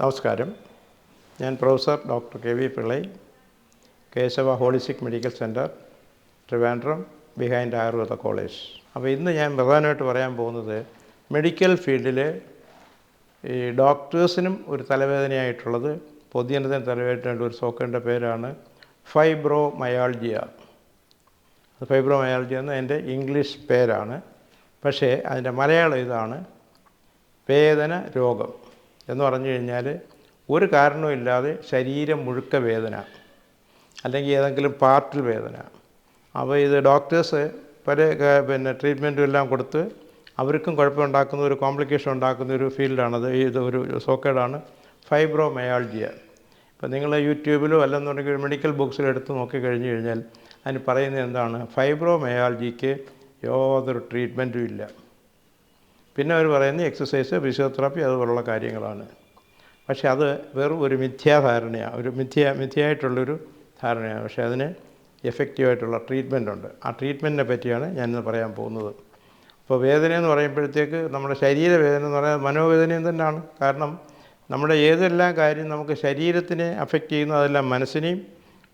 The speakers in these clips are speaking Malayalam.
നമസ്കാരം. ഞാൻ professor doctor K V Pillai Keshava holistic medical centre Trivandrum behind Ayurveda college. അപ്പോൾ ഇന്ന് ഞാൻ പ്രധാനമായിട്ട് പറയാൻ പോകുന്നത് മെഡിക്കൽ ഫീൽഡിൽ ഈ ഡോക്ടേഴ്സിനും ഒരു തലവേദനയായിട്ടുള്ളത് പൊതുജനത്തിന് തലവേദനയായിട്ട് ഒരു സോക്കേണ്ട പേരാണ് ഫൈബ്രോ മയാൾജിയ ഫൈബ്രോ മയാൾജിയ എന്ന എന്റെ ഇംഗ്ലീഷ് പേരാണ്. പക്ഷേ അതിന്റെ മലയാളം ഇതാണ് വേദന രോഗം. എന്ന് പറഞ്ഞു കഴിഞ്ഞാൽ ഒരു കാരണവുമില്ലാതെ ശരീരം മുഴുക്ക വേദന അല്ലെങ്കിൽ ഏതെങ്കിലും പാർട്ടിൽ വേദന. അപ്പോൾ ഇത് ഡോക്ടേഴ്സ് പല പിന്നെ ട്രീറ്റ്മെന്റും എല്ലാം കൊടുത്ത് അവർക്കും കുഴപ്പമുണ്ടാക്കുന്ന ഒരു കോംപ്ലിക്കേഷൻ ഉണ്ടാക്കുന്ന ഒരു ഫീൽഡാണത്. ഇത് ഒരു സോക്കേഡാണ് ഫൈബ്രോ മയാൾജിയ ഇപ്പം നിങ്ങൾ യൂട്യൂബിലോ അല്ലെന്നുണ്ടെങ്കിൽ മെഡിക്കൽ ബുക്സിലോ എടുത്ത് കഴിഞ്ഞു കഴിഞ്ഞാൽ അതിന് പറയുന്നത് എന്താണ്? ഫൈബ്രോ മയാൾജിക്ക് യാതൊരു ട്രീറ്റ്മെന്റും ഇല്ല. പിന്നെ അവർ പറയുന്നത് എക്സസൈസ് ഫിസിയോതെറാപ്പി അതുപോലുള്ള കാര്യങ്ങളാണ്. പക്ഷേ അത് വെറും ഒരു മിഥ്യാധാരണയാണ് ഒരു മിഥ്യ മിഥ്യയായിട്ടുള്ളൊരു ധാരണയാണ് പക്ഷേ അതിന് എഫക്റ്റീവായിട്ടുള്ള ട്രീറ്റ്മെന്റ് ഉണ്ട്. ആ ട്രീറ്റ്മെന്റിനെ പറ്റിയാണ് ഞാനിന്ന് പറയാൻ പോകുന്നത്. അപ്പോൾ വേദന എന്ന് പറയുമ്പോഴത്തേക്ക് നമ്മുടെ ശരീരവേദന എന്ന് പറയുന്നത് മനോവേദനയും തന്നെയാണ്. കാരണം നമ്മുടെ ഏതെല്ലാം കാര്യം നമുക്ക് ശരീരത്തിനെ അഫക്റ്റ് ചെയ്യുന്ന അതെല്ലാം മനസ്സിനെയും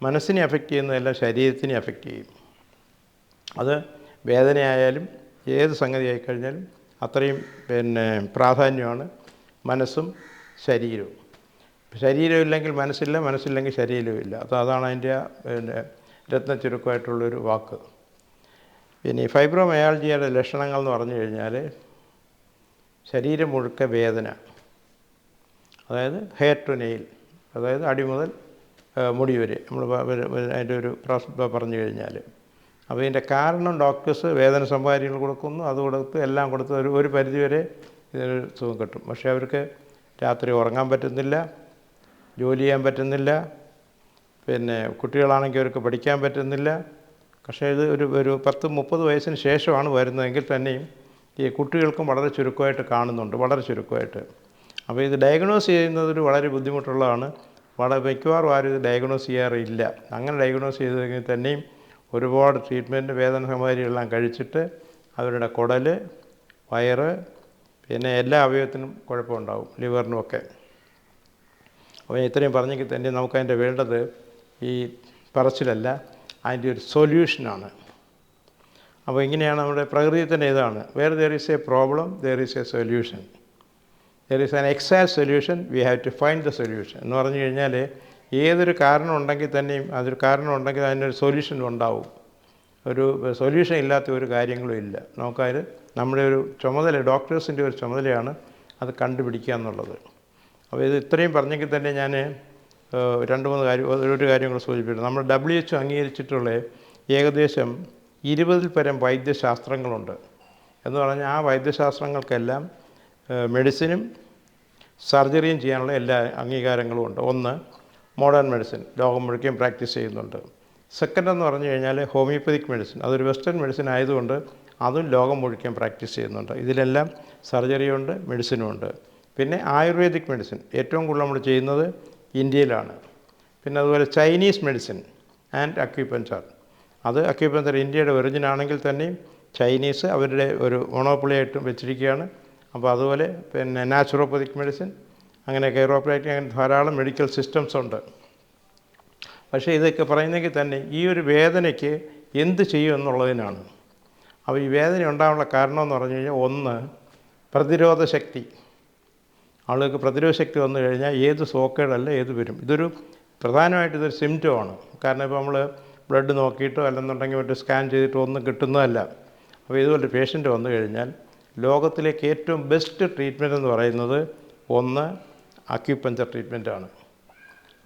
മനസ്സിനെ അഫക്റ്റ് ചെയ്യുന്നതെല്ലാം ശരീരത്തിനെ അഫക്റ്റ് ചെയ്യും. അത് വേദനയായാലും ഏത് സംഗതി ആയിക്കഴിഞ്ഞാലും അത്രയും പിന്നെ പ്രാധാന്യമാണ് മനസ്സും ശരീരവും. ശരീരമില്ലെങ്കിൽ മനസ്സില്ല മനസ്സില്ലെങ്കിൽ ശരീരമില്ല അത് അതാണ് അതിന്റെ പിന്നെ രത്ന ചുരുക്കമായിട്ടുള്ളൊരു വാക്ക്. പിന്നെ ഫൈബ്രോമയാൾജിയുടെ ലക്ഷണങ്ങൾ എന്ന് പറഞ്ഞു കഴിഞ്ഞാൽ ശരീരം മുഴുക്ക വേദന. അതായത് ഹെയർ ടു നെയിൽ അതായത് അടി മുതൽ മുടി വരെ. നമ്മൾ അതിന്റെ ഒരു പ്രോസസ് പറഞ്ഞു കഴിഞ്ഞാൽ അപ്പോൾ ഇതിന്റെ കാരണം ഡോക്ടേഴ്സ് വേദന സംഭാരികൾ കൊടുക്കുന്നു. അത് കൊടുത്ത് എല്ലാം കൊടുത്ത് ഒരു ഒരു പരിധിവരെ ഇതിനൊരു സുഖം കിട്ടും. പക്ഷേ അവർക്ക് രാത്രി ഉറങ്ങാൻ പറ്റുന്നില്ല ജോലി ചെയ്യാൻ പറ്റുന്നില്ല പിന്നെ കുട്ടികളാണെങ്കിൽ അവർക്ക് പഠിക്കാൻ പറ്റുന്നില്ല. പക്ഷേ ഇത് ഒരു ഒരു പത്ത് മുപ്പത് വയസ്സിന് ശേഷമാണ് വരുന്നതെങ്കിൽ തന്നെയും ഈ കുട്ടികൾക്കും വളരെ ചുരുക്കമായിട്ട് കാണുന്നുണ്ട് വളരെ ചുരുക്കമായിട്ട്. അപ്പോൾ ഇത് ഡയഗ്നോസ് ചെയ്യുന്നതിൽ വളരെ ബുദ്ധിമുട്ടുള്ളതാണ്. വളരെ മിക്കവാറും ആരും ഇത് ഡയഗ്നോസ് ചെയ്യാറില്ല. അങ്ങനെ ഡയഗ്നോസ് ചെയ്തതെങ്കിൽ തന്നെയും ഒരുപാട് ട്രീറ്റ്മെന്റ് വേദന സംഹാരികളെല്ലാം കഴിച്ചിട്ട് അവരുടെ കുടൽ വയറ് പിന്നെ എല്ലാ അവയവത്തിനും കുഴപ്പമുണ്ടാവും ലിവറിനുമൊക്കെ. അപ്പോൾ ഇത്രയും പറഞ്ഞെങ്കിൽ തന്നെ നമുക്കതിന്റെ വേണ്ടത് ഈ പറച്ചിലല്ല അതിന്റെ ഒരു സൊല്യൂഷനാണ് അപ്പോൾ ഇങ്ങനെയാണ് നമ്മുടെ പ്രകൃതി തന്നെ ഇതാണ്. Where there is a problem there is a solution there is an exact solution we have to find the solution എന്ന് പറഞ്ഞു കഴിഞ്ഞാൽ ഏതൊരു കാരണം ഉണ്ടെങ്കിൽ തന്നെയും അതൊരു കാരണം ഉണ്ടെങ്കിൽ അതിനൊരു സൊല്യൂഷൻ ഉണ്ടാവും. ഒരു സൊല്യൂഷൻ ഇല്ലാത്ത ഒരു കാര്യങ്ങളും ഇല്ല. നമുക്കതിൽ നമ്മുടെ ഒരു ചുമതല ഡോക്ടേഴ്സിന്റെ ഒരു ചുമതലയാണ് അത് കണ്ടുപിടിക്കുക എന്നുള്ളത്. അപ്പോൾ ഇത് ഇത്രയും പറഞ്ഞെങ്കിൽ തന്നെ ഞാൻ രണ്ട് മൂന്ന് കാര്യം ഒരു കാര്യം കൂടെ സൂചിപ്പിക്കുന്നു നമ്മൾ ഡബ്ല്യു എച്ച് അംഗീകരിച്ചിട്ടുള്ള ഏകദേശം ഇരുപതിൽ പരം വൈദ്യശാസ്ത്രങ്ങളുണ്ട്. എന്ന് പറഞ്ഞാൽ ആ വൈദ്യശാസ്ത്രങ്ങൾക്കെല്ലാം മെഡിസിനും സർജറിയും ചെയ്യാനുള്ള എല്ലാ അംഗീകാരങ്ങളും ഉണ്ട്. ഒന്ന് മോഡേൺ മെഡിസിൻ ലോകം മുഴുക്കയും പ്രാക്ടീസ് ചെയ്യുന്നുണ്ട്. സെക്കൻഡ് എന്ന് പറഞ്ഞു കഴിഞ്ഞാൽ ഹോമിയോപ്പതിക് മെഡിസിൻ അതൊരു വെസ്റ്റേൺ മെഡിസിൻ ആയതുകൊണ്ട് അതും ലോകം മുഴുക്കയും പ്രാക്ടീസ് ചെയ്യുന്നുണ്ട്. ഇതിലെല്ലാം സർജറിയുണ്ട് മെഡിസിനും ഉണ്ട്. പിന്നെ ആയുർവേദിക് മെഡിസിൻ ഏറ്റവും കൂടുതൽ നമ്മൾ ചെയ്യുന്നത് ഇന്ത്യയിലാണ്. പിന്നെ അതുപോലെ ചൈനീസ് മെഡിസിൻ ആൻഡ് അക്യുപഞ്ചർ അത് അക്യുപഞ്ചർ ഇന്ത്യയുടെ ഒറിജിൻ ആണെങ്കിൽ തന്നെയും ചൈനീസ് അവരുടെ ഒരു മൊണോപ്പൊളിയായിട്ട് വെച്ചിരിക്കുകയാണ്. അപ്പോൾ അതുപോലെ പിന്നെ നാച്ചുറോപ്പതിക് മെഡിസിൻ അങ്ങനെ കൈറോപ്രാക്റ്റിക് അങ്ങനെ ധാരാളം മെഡിക്കൽ സിസ്റ്റംസ് ഉണ്ട്. പക്ഷേ ഇതൊക്കെ പറയുന്നെങ്കിൽ തന്നെ ഈ ഒരു വേദനയ്ക്ക് എന്ത് ചെയ്യും എന്നുള്ളതിനാണ്. അപ്പോൾ ഈ വേദന ഉണ്ടാകാനുള്ള കാരണമെന്ന് പറഞ്ഞു കഴിഞ്ഞാൽ ഒന്ന് പ്രതിരോധ ശക്തി. ആളുകൾക്ക് പ്രതിരോധ ശക്തി വന്നു കഴിഞ്ഞാൽ ഏത് സോക്കേടല്ല ഏത് വരും. ഇതൊരു പ്രധാനമായിട്ട് ഇതൊരു സിംറ്റമാണ് കാരണം ഇപ്പോൾ നമ്മൾ ബ്ലഡ് നോക്കിയിട്ടോ അല്ലെന്നുണ്ടെങ്കിൽ മറ്റു സ്കാൻ ചെയ്തിട്ടോ ഒന്നും കിട്ടുന്നതല്ല. അപ്പോൾ ഇതുപോലെ പേഷ്യന്റ് വന്നു കഴിഞ്ഞാൽ ലോകത്തിലേക്ക് ഏറ്റവും ബെസ്റ്റ് ട്രീറ്റ്മെന്റ് എന്ന് പറയുന്നത് ഒന്ന് അക്യുപഞ്ചർ ട്രീറ്റ്മെന്റാണ്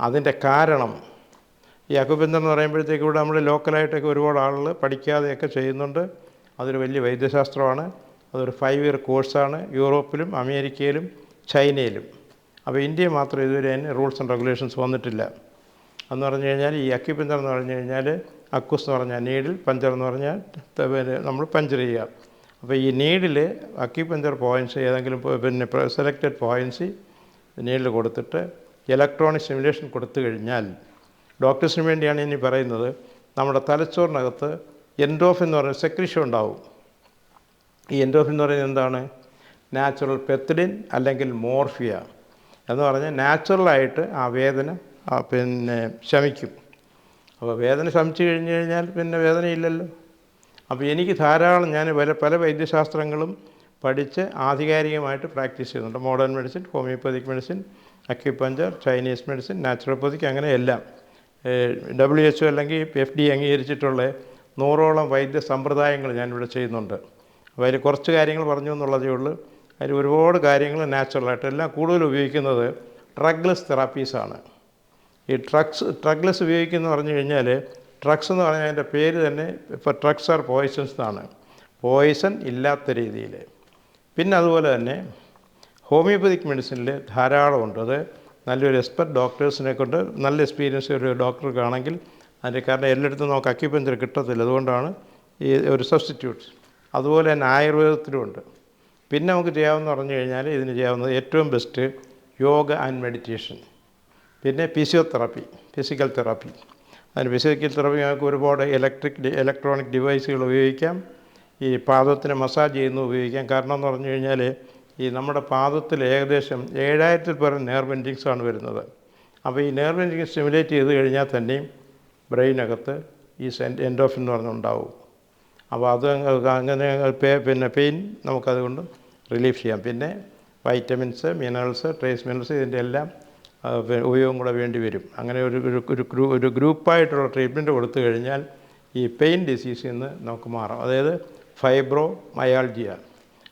അതിന്റെ കാരണം ഈ അക്യുപഞ്ചർ എന്ന് പറയുമ്പോഴത്തേക്ക് ഇവിടെ നമ്മൾ ലോക്കലായിട്ടൊക്കെ ഒരുപാട് ആളുകൾ പഠിക്കാതെയൊക്കെ ചെയ്യുന്നുണ്ട്. അതൊരു വലിയ വൈദ്യശാസ്ത്രമാണ്. അതൊരു ഫൈവ് ഇയർ കോഴ്സാണ് യൂറോപ്പിലും അമേരിക്കയിലും ചൈനയിലും. അപ്പോൾ ഇന്ത്യ മാത്രം ഇതുവരെ അതിന് റൂൾസ് ആൻഡ് റെഗുലേഷൻസ് വന്നിട്ടില്ല. എന്ന് പറഞ്ഞു കഴിഞ്ഞാൽ ഈ അക്യുപഞ്ചർ എന്ന് പറഞ്ഞു കഴിഞ്ഞാൽ അക്കുസ് എന്ന് പറഞ്ഞാൽ നീഡിൽ പഞ്ചർ എന്ന് പറഞ്ഞാൽ പിന്നെ നമ്മൾ പഞ്ചർ ചെയ്യുക. അപ്പോൾ ഈ നീഡിൽ അക്യുപഞ്ചർ പോയിന്റ്സ് ഏതെങ്കിലും പിന്നെ സെലക്റ്റഡ് പോയിന്റ്സ് നീഡിൽ കൊടുത്തിട്ട് ഇലക്ട്രോണിക് സിമുലേഷൻ കൊടുത്തു കഴിഞ്ഞാൽ ഡോക്ടേഴ്സിന് വേണ്ടിയാണ് ഇനി പറയുന്നത്. നമ്മുടെ തലച്ചോറിനകത്ത് എൻഡോഫ് എന്ന് പറയുന്ന സെക്രിഷൻ ഉണ്ടാവും. ഈ എൻഡോഫ് എന്ന് പറയുന്നത് എന്താണ്? നാച്ചുറൽ പെത്തിഡിൻ അല്ലെങ്കിൽ മോർഫിയ എന്ന് പറഞ്ഞാൽ നാച്ചുറലായിട്ട് ആ വേദന പിന്നെ ശമിക്കും. അപ്പോൾ വേദന ശമിച്ചു കഴിഞ്ഞ് കഴിഞ്ഞാൽ പിന്നെ വേദനയില്ലല്ലോ. അപ്പോൾ എനിക്ക് ധാരാളം ഞാൻ പല പല വൈദ്യശാസ്ത്രങ്ങളും പഠിച്ച് ആധികാരികമായിട്ട് പ്രാക്ടീസ് ചെയ്യുന്നുണ്ട്. Modern medicine homeopathic medicine acupuncture Chinese medicine naturopathic അങ്ങനെ എല്ലാം. ഡബ്ല്യു എച്ച് അല്ലെങ്കിൽ എഫ് ഡി അംഗീകരിച്ചിട്ടുള്ള നൂറോളം വൈദ്യ സമ്പ്രദായങ്ങൾ ഞാനിവിടെ ചെയ്യുന്നുണ്ട്. അപ്പോൾ അതിൽ കുറച്ച് കാര്യങ്ങൾ പറഞ്ഞു എന്നുള്ളതേ ഉള്ളൂ. അതിൽ ഒരുപാട് കാര്യങ്ങൾ നാച്ചുറലായിട്ട്. എല്ലാം കൂടുതൽ ഉപയോഗിക്കുന്നത് ഡ്രഗ്ലെസ് തെറാപ്പീസാണ് ഈ ഡ്രഗ്സ് ഡ്രഗ്ലെസ് ഉപയോഗിക്കുന്ന പറഞ്ഞു കഴിഞ്ഞാൽ ഡ്രഗ്സ് എന്ന് പറഞ്ഞാൽ അതിന്റെ പേര് തന്നെ ഇപ്പോൾ ഡ്രഗ്സ് ആർ പോയിസൺസ് എന്നാണ്. പോയിസൺ ഇല്ലാത്ത രീതിയിൽ. പിന്നെ അതുപോലെ തന്നെ ഹോമിയോപ്പതിക് മെഡിസിനിൽ ധാരാളമുണ്ട്. അത് നല്ലൊരു എക്സ്പെർട്ട് ഡോക്ടേഴ്സിനെ കൊണ്ട് നല്ല എക്സ്പീരിയൻസ് ഒരു ഡോക്ടർക്കാണെങ്കിൽ അതിന്റെ കാരണം എല്ലായിടത്തും നമുക്ക് അക്യുപഞ്ചർ കിട്ടത്തില്ല. അതുകൊണ്ടാണ് ഈ ഒരു സബ്സ്റ്റിറ്റ്യൂട്ട്സ് അതുപോലെ തന്നെ ആയുർവേദത്തിലുമുണ്ട് പിന്നെ നമുക്ക് ചെയ്യാമെന്ന് പറഞ്ഞു കഴിഞ്ഞാൽ ഇതിന് ചെയ്യാവുന്നത് ഏറ്റവും ബെസ്റ്റ് യോഗ ആൻഡ് മെഡിറ്റേഷൻ. പിന്നെ ഫിസിയോതെറാപ്പി ഫിസിക്കൽ തെറാപ്പി. അതിന് ഫിസിക്കൽ തെറാപ്പി നമുക്ക് ഒരുപാട് ഇലക്ട്രിക് ഇലക്ട്രോണിക് ഡിവൈസുകൾ ഉപയോഗിക്കാം. ഈ പാദത്തിന് മസാജ് ചെയ്യുന്നത് ഉപയോഗിക്കാം. കാരണം എന്ന് പറഞ്ഞു കഴിഞ്ഞാൽ ഈ നമ്മുടെ പാദത്തിൽ ഏകദേശം ഏഴായിരത്തിൽ പരം നെയർ എൻഡിങ്സ് ആണ് വരുന്നത്. അപ്പോൾ ഈ നെയർ എൻഡിങ് സ്റ്റിമുലേറ്റ് ചെയ്ത് കഴിഞ്ഞാൽ തന്നെയും ബ്രെയിനകത്ത് ഈ സെൻ എൻഡോഫിൻ എന്ന് പറഞ്ഞുണ്ടാവും അപ്പോൾ അത് അങ്ങനെ പിന്നെ പെയിൻ നമുക്കതുകൊണ്ട് റിലീഫ് ചെയ്യാം. പിന്നെ വൈറ്റമിൻസ് മിനറൽസ് ട്രേസ് മിനറൽസ് ഇതിന്റെ എല്ലാം ഉപയോഗം കൂടെ വേണ്ടി വരും. അങ്ങനെ ഒരു ഒരു ഗ്രൂ ഒരു ഗ്രൂപ്പായിട്ടുള്ള ട്രീറ്റ്മെന്റ് കൊടുത്തു കഴിഞ്ഞാൽ ഈ പെയിൻ ഡിസീസിൽ നിന്ന് നമുക്ക് മാറാം. അതായത് ഫൈബ്രോ മയാൾജിയ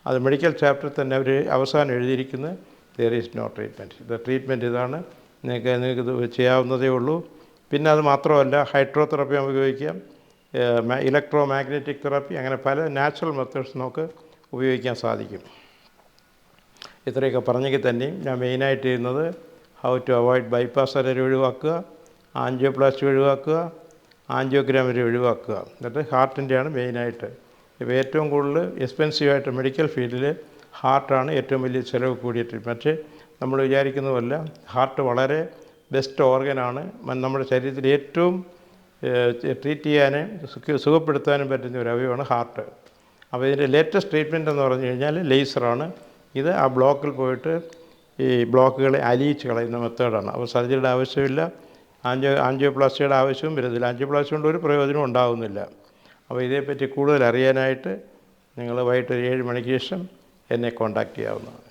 അത് മെഡിക്കൽ ചാപ്റ്ററിൽ തന്നെ അവർ അവസാനം എഴുതിയിരിക്കുന്നത് ദർ ഈസ് നോ ട്രീറ്റ്മെന്റ് ഇത് ട്രീറ്റ്മെന്റ് ഇതാണ്. നിങ്ങൾക്ക് നിങ്ങൾക്ക് ഇത് ചെയ്യാവുന്നതേ ഉള്ളൂ. പിന്നെ അത് മാത്രമല്ല ഹൈഡ്രോതെറാപ്പി നമുക്ക് ഉപയോഗിക്കാം. ഇലക്ട്രോ മാഗ്നറ്റിക് തെറാപ്പി അങ്ങനെ പല നാച്ചുറൽ മെത്തേഡ്സ് നമുക്ക് ഉപയോഗിക്കാൻ സാധിക്കും. ഇത്രയൊക്കെ പറഞ്ഞെങ്കിൽ തന്നെയും ഞാൻ മെയിനായിട്ട് ചെയ്യുന്നത് how to avoid bypass surgery ഒഴിവാക്കുക ആൻജിയോപ്ലാസ്റ്റി ഒഴിവാക്കുക ആൻജിയോഗ്രാം വരെ ഒഴിവാക്കുക. എന്നിട്ട് ഹാർട്ടിന്റെയാണ് മെയിനായിട്ട് ഇപ്പോൾ ഏറ്റവും കൂടുതൽ എക്സ്പെൻസീവായിട്ട് മെഡിക്കൽ ഫീൽഡിൽ ഹാർട്ടാണ് ഏറ്റവും വലിയ ചിലവ് കൂടിയിട്ട്. പക്ഷേ നമ്മൾ വിചാരിക്കുന്നതല്ല ഹാർട്ട് വളരെ ബെസ്റ്റ് ഓർഗനാണ്. നമ്മുടെ ശരീരത്തിൽ ഏറ്റവും ട്രീറ്റ് ചെയ്യാനും സുഖപ്പെടുത്താനും പറ്റുന്ന ഒരു അവയവമാണ് ഹാർട്ട്. അപ്പോൾ ഇതിന്റെ ലേറ്റസ്റ്റ് ട്രീറ്റ്മെന്റ് എന്ന് പറഞ്ഞു കഴിഞ്ഞാൽ ലേസറാണ്. ഇത് ആ ബ്ലോക്കിൽ പോയിട്ട് ഈ ബ്ലോക്കുകളെ അലിയിച്ച് കളയുന്ന മെത്തേഡാണ്. അപ്പോൾ സർജറിയുടെ ആവശ്യമില്ല ആൻജിയോ ആൻജിയോപ്ലാസ്റ്റിയുടെ ആവശ്യവും വരുന്നില്ല ആൻജിയോപ്ലാസ്റ്റി കൊണ്ട് ഒരു പ്രയോജനവും ഉണ്ടാകുന്നില്ല അപ്പോൾ ഇതേപ്പറ്റി കൂടുതൽ അറിയാനായിട്ട് നിങ്ങൾ വൈകിട്ട് ഒരു ഏഴ് മണിക്ക് ശേഷം എന്നെ കോൺടാക്റ്റ് ചെയ്യാവുന്നതാണ്.